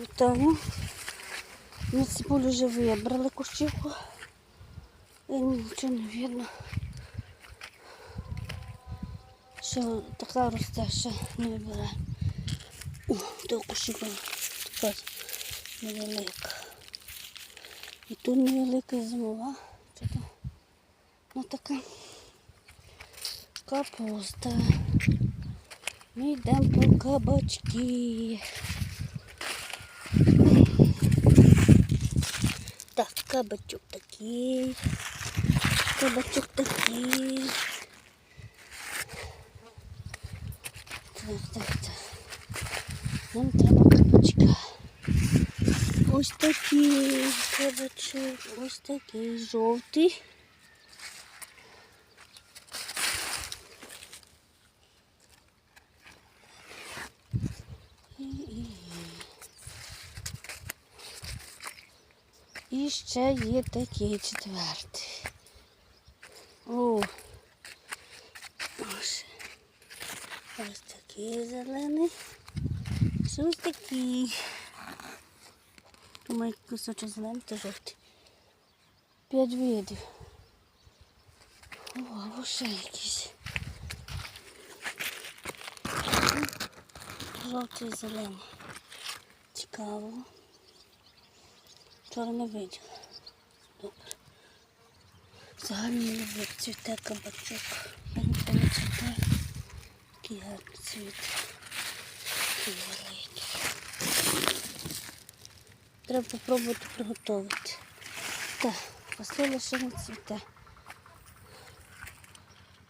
Вітаю. Ми цибулю вже вибрали кущівку. І нічого не видно. Що така росте, ще не вибираємо. О, то кущівка така невелика. І тут невелика і зимова. Що там? Ну така капуста. Ми йдемо по кабачки. Кабачок такий. Кабачок такий. Так, так, так. Нам треба кабачка. Ось такий кабачок, ось такий жовтий. І ще є такий четвертий. О, ось. Ось такий зелений. Ось такий. Думаю, кусочок зелений та жовтий. П'ять видів. О, або ще якісь. Жовтий зелений. Цікаво. Не виділа. Добре. Взагалі не люблю цвіте кабачок. Не цвіте. Такий гарний цвіт. Такий великий. Треба попробувати приготувати. Так, фасоля ще не цвіте.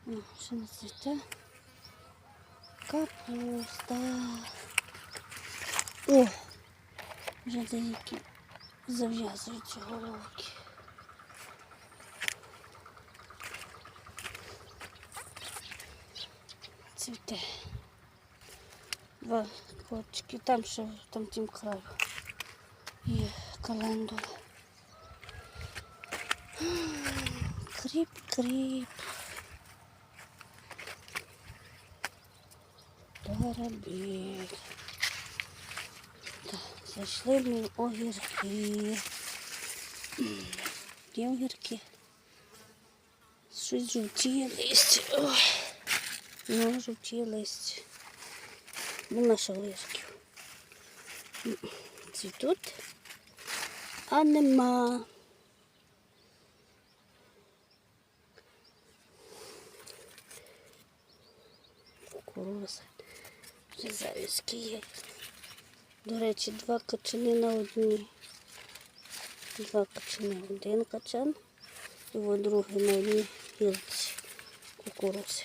О, ще не цвіте. Капуста. О! Вже деякі зав'язуються головки. Цвіте. Два кочки. Там ще там тим краю. Є календула. Кріп, кріп. Зайшли ми огірки. Є огірки. Щось жовтіє листя. Ой. Ну, жовтіє листя. Нема ще огірків. Цвітуть, а нема. Кукуруза. Вже завязки є. До речі, два качани на одній. Два качани. Один качан і от другий на одній гілці кукурузи.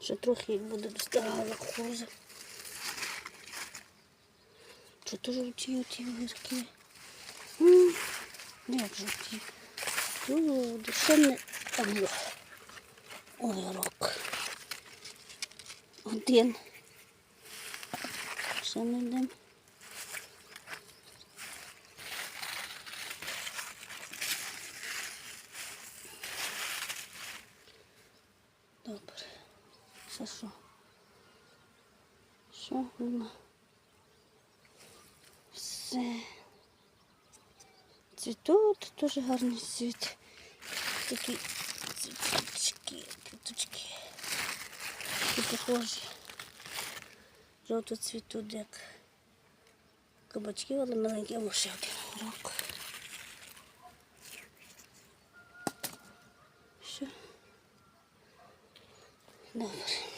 Ще трохи буде достигала кукуруза. Чи то жовті ті огірки? М, Як жовті? Ну, не там огірок. Один. Ще не один. Добре. Це що? Що? Все. Цвітуть, дуже гарний цвіт. Такі цвіточки, квіточки. Такі похожі. Жовто цвітуть, як кабачки, але маленькі, ще один рок. Що? Добре.